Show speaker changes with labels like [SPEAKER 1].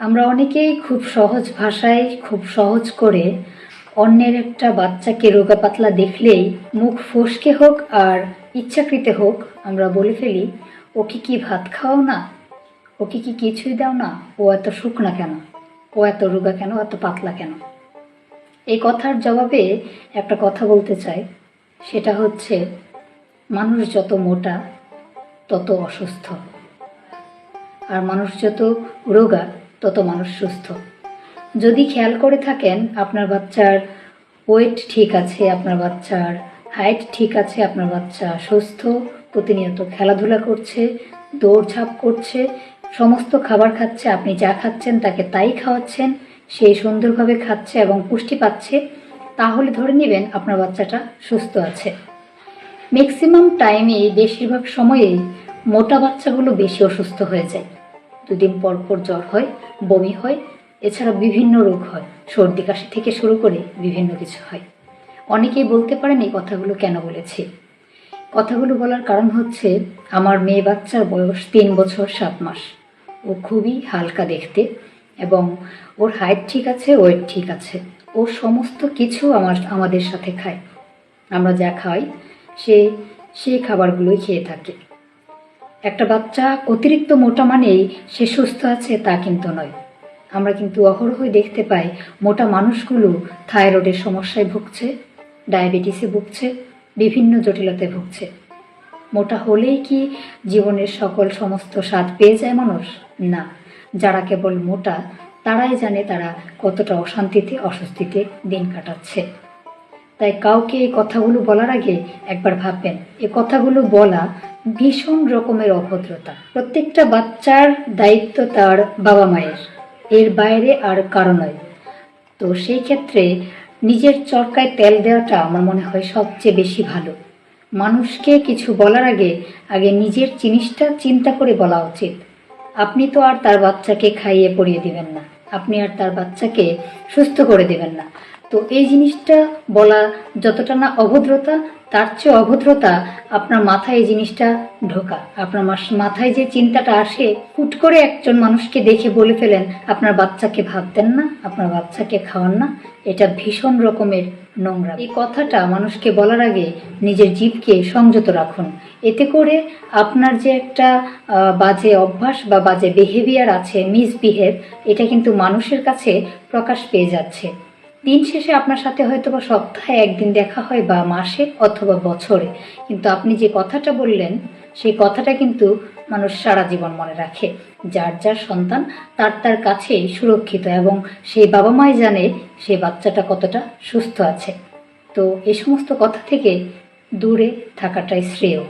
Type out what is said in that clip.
[SPEAKER 1] আমরা অনেকেই খুব সহজ ভাষায়, খুব সহজ করে অন্যের একটা বাচ্চাকে রোগা পাতলা দেখলেই মুখ ফসকে হোক আর ইচ্ছাকৃতে হোক, আমরা বলে ফেলি, ওকে কি ভাত খাওয়াও না? ওকে কি কিছুই দাও না? ও এত শুকনা কেন? ও এত রোগা কেন? এত পাতলা কেন? এই কথার জবাবে একটা কথা বলতে চাই। সেটা হচ্ছে, মানুষ যত মোটা, তত অসুস্থ। আর মানুষ যত রোগা তত মানুষ সুস্থ। যদি খেয়াল করে থাকেন, আপনার বাচ্চার ওয়েট ঠিক আছে, আপনার বাচ্চার হাইট ঠিক আছে, আপনার বাচ্চা সুস্থ, প্রতিনিয়ত খেলাধুলা করছে, দৌড়ঝাঁপ করছে, সমস্ত খাবার খাচ্ছে, আপনি যা খাচ্ছেন তাকে তাই খাওয়াচ্ছেন সে সুন্দরভাবে খাচ্ছে এবং পুষ্টি পাচ্ছে, তাহলে ধরে নেবেন আপনার বাচ্চাটা সুস্থ আছে। ম্যাক্সিমাম টাইমে বেশিরভাগ সময়েই মোটা বাচ্চাগুলো বেশি অসুস্থ হয়ে যায়। দুদিন পর পর জ্বর হয়, বমি হয় এছাড়া বিভিন্ন রোগ হয়। সর্দি, কাশি থেকে শুরু করে বিভিন্ন কিছু হয়। অনেকেই বলতে পারেন এই কথাগুলো কেন বলেছি। কথাগুলো বলার কারণ হচ্ছে, আমার মেয়ে বাচ্চার বয়স তিন বছর সাত মাস। ও খুবই হালকা দেখতে এবং ওর হাইট ঠিক আছে ওয়েট ঠিক আছে। ও সমস্ত কিছু আমার, আমাদের সাথে খায়। আমরা যা খাই, সে সেই খাবারগুলোই খেয়ে থাকে। একটা বাচ্চা অতিরিক্ত মোটা মানেই সে সুস্থ আছে তা কিন্তু নয়। আমরা কিন্তু অহরহই দেখতে পাই মোটা মানুষগুলো থাইরয়েডের সমস্যায় ভুগছে, ডায়াবেটিসে ভুগছে, বিভিন্ন জটিলতায় ভুগছে। মোটা হলেই কি জীবনের সকল সমস্ত স্বাদ পেয়ে যায় মানুষ? না, যারা কেবল মোটা, তারাই জানে তারা কতটা অশান্তিতে, অস্বস্তিতে দিন কাটাচ্ছে। তাই কাউকে এই কথাগুলো বলার আগে একবার ভাববেন এই কথাগুলো বলা ভীষণ রকমের অভদ্রতা। প্রত্যেকটা বাচ্চার দায়িত্ব তার বাবা মায়ের, এর বাইরে আর কারও নয়। তো সেই ক্ষেত্রে নিজের চরকায় তেল দেওয়াটা আমার মনে হয় সবচেয়ে বেশি ভালো। মানুষকে কিছু বলার আগে আগে নিজের জিনিসটা চিন্তা করে বলা উচিত। আপনি তো আর তার বাচ্চাকে খাইয়ে পড়িয়ে দিবেন না। আপনি আর তার বাচ্চাকে সুস্থ করে দেবেন না। তো এই জিনিসটা বলা যতটা না অভদ্রতা, তার চেয়ে অভদ্রতা আপনার মাথায় এই জিনিসটা ঢোকা। আপনার মাথায় যে চিন্তাটা আসে, হুট করে একজন মানুষকে দেখে বলে ফেলেন, আপনার বাচ্চাকে ভাত দেন না, আপনার বাচ্চাকে খাওয়ান না, এটা ভীষণ রকমের নোংরা। এই কথাটা মানুষকে বলার আগে নিজের জীবকে সংযত রাখুন। এতে করে আপনার যে একটা বাজে অভ্যাস বা বাজে বিহেভিয়ার আছে মিসবিহেভ এটা কিন্তু মানুষের কাছে প্রকাশ পেয়ে যাচ্ছে। দিন শেষে আপনার সাথে হয়তো বা সপ্তাহে একদিন দেখা হয় বা মাসে অথবা বছরে। কিন্তু আপনি যে কথাটা বললেন, সেই কথাটা কিন্তু মানুষ সারা জীবন মনে রাখে। যার যার সন্তান, তার তার কাছেই সুরক্ষিত এবং সেই বাবা মাই জানে সেই বাচ্চাটা কতটা সুস্থ আছে। তো এই সমস্ত কথা থেকে দূরে থাকাটাই শ্রেয়।